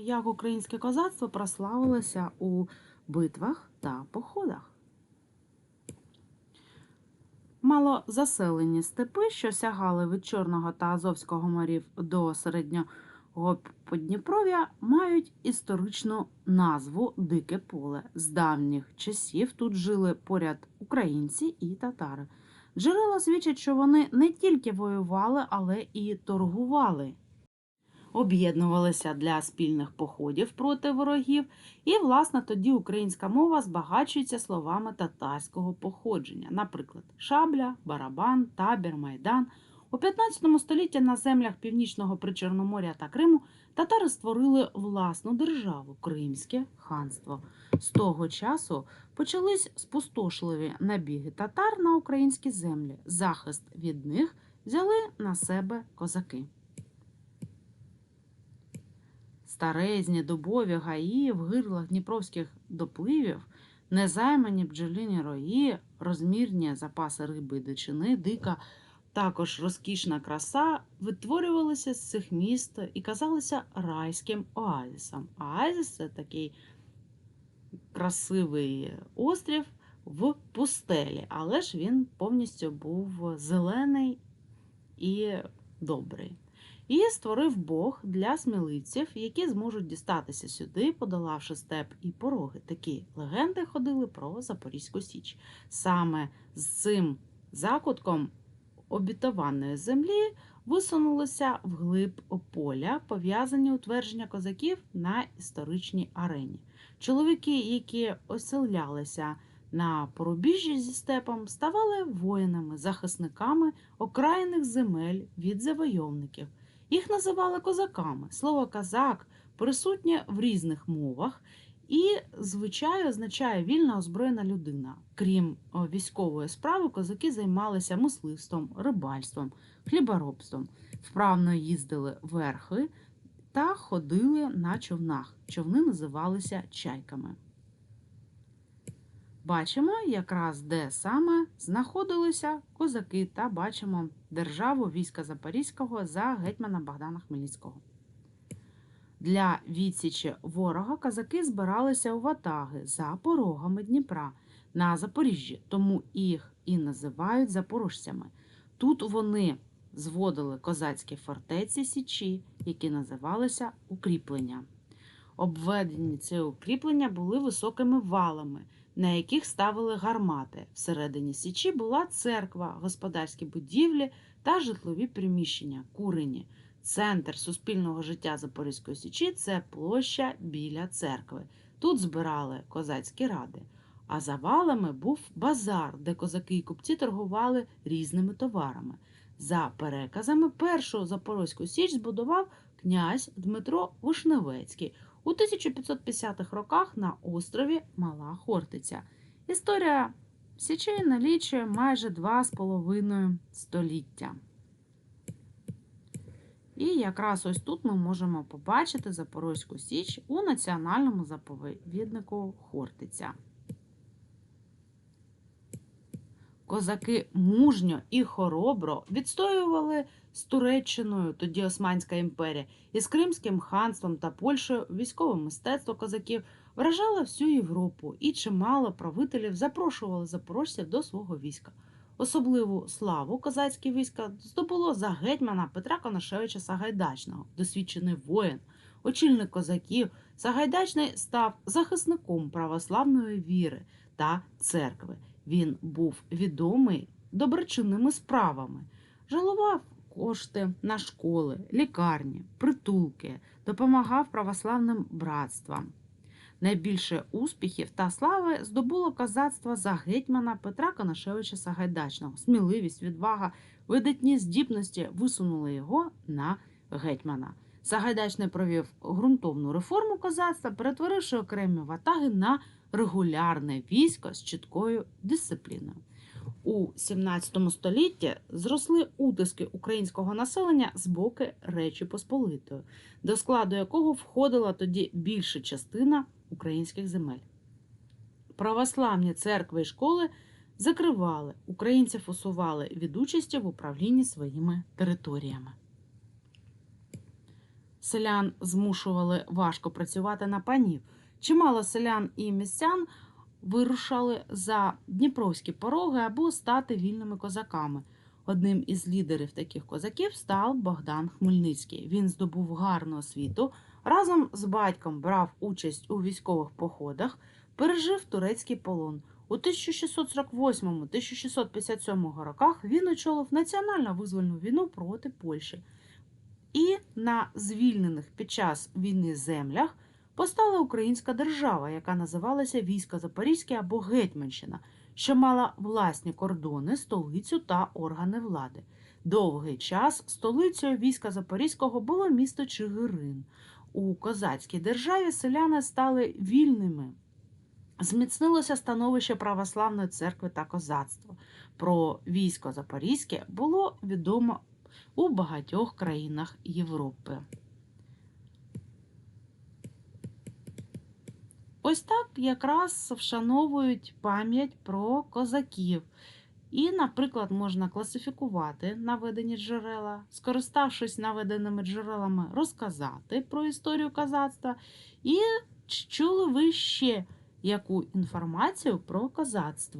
як українське козацтво прославилося у битвах та походах. Малозаселені степи, що сягали від Чорного та Азовського морів до середнього Подніпров'я, мають історичну назву Дике поле. З давніх часів тут жили поряд українці і татари. Джерела свідчать, що вони не тільки воювали, але і торгували об'єднувалися для спільних походів проти ворогів, і, власне, тоді українська мова збагачується словами татарського походження, наприклад, шабля, барабан, табір, майдан. У 15 столітті на землях північного Причорноморя та Криму татари створили власну державу Кримське ханство. З того часу почались спустошливі набіги татар на українські землі. Захист від них взяли на себе козаки. Старезні дубові гаї в гирлах дніпровських допливів, незаймані бджоліні рої, розмірні запаси риби і дичини, дика, також розкішна краса витворювалися з цих міст і казалися райським оазисом. Оазис це такий красивий острів в пустелі, але ж він повністю був зелений і добрий. І створив Бог для сміливців, які зможуть дістатися сюди, подолавши степ і пороги. Такі легенди ходили про Запорізьку Січ. Саме з цим закутком обітованої землі висунулося вглиб поля, пов'язані утвердження козаків на історичній арені. Чоловіки, які оселялися на порубіжжі зі степом, ставали воїнами, захисниками окраїних земель від завойовників. Їх називали козаками. Слово козак присутнє в різних мовах і, звичайно, означає вільна озброєна людина. Крім військової справи, козаки займалися мисливством, рибальством, хліборобством, вправно їздили верхи та ходили на човнах. Човни називалися чайками. Бачимо якраз, де саме знаходилися козаки, та бачимо державу війська Запорізького за гетьмана Богдана Хмельницького. Для відсічі ворога козаки збиралися у ватаги за порогами Дніпра на Запоріжжі, тому їх і називають запорожцями. Тут вони зводили козацькі фортеці Січі, які називалися укріплення. Обведені ці укріплення були високими валами на яких ставили гармати. Всередині Січі була церква, господарські будівлі та житлові приміщення, курені. Центр суспільного життя Запорізької Січі це площа біля церкви. Тут збирали козацькі ради. А за валами був базар, де козаки і купці торгували різними товарами. За переказами, першу Запорозьку Січ збудував князь Дмитро Вишневецький у 1550-х роках на острові Мала Хортиця. Історія Січей налічує майже два з половиною століття. І якраз ось тут ми можемо побачити Запорозьку Січ у національному заповіднику Хортиця. Козаки мужньо і хоробро відстоювали з Туреччиною, тоді Османська імперія, і з Кримським ханством та Польщею військове мистецтво козаків вражало всю Європу, і чимало правителів запрошували запорожців до свого війська. Особливу славу козацьке війська здобуло за гетьмана Петра Конашевича Сагайдачного, досвідчений воїн, очільник козаків. Сагайдачний став захисником православної віри та церкви. Він був відомий доброчинними справами, жалував кошти на школи, лікарні, притулки, допомагав православним братствам. Найбільше успіхів та слави здобуло козацтво за гетьмана Петра Конашевича Сагайдачного. Сміливість, відвага, видатні здібності висунули його на гетьмана. Сагайдачний провів ґрунтовну реформу козацтва, перетворивши окремі ватаги на регулярне військо з чіткою дисципліною. У 17 столітті зросли утиски українського населення з боки Речі Посполитої, до складу якого входила тоді більша частина українських земель. Православні церкви і школи закривали, українців усували від участі в управлінні своїми територіями. селян змушували важко працювати на панів. Чимало селян і містян вирушали за дніпровські пороги або стати вільними козаками. Одним із лідерів таких козаків став Богдан Хмельницький. Він здобув гарну освіту, разом з батьком брав участь у військових походах, пережив турецький полон. У 1648-1657 роках він очолив національно визвольну війну проти Польщі. І на звільнених під час війни землях постала українська держава, яка називалася Військо Запорізьке або Гетьманщина, що мала власні кордони, столицю та органи влади. Довгий час столицею війська Запорізького було місто Чигирин. У козацькій державі селяни стали вільними. Зміцнилося становище православної церкви та козацтва. Про військо Запорізьке було відомо у багатьох країнах Європи. Ось так якраз вшановують пам'ять про козаків. І, наприклад, можна класифікувати наведені джерела, скориставшись наведеними джерелами, розказати про історію козацтва. І чули ви ще яку інформацію про козацтво?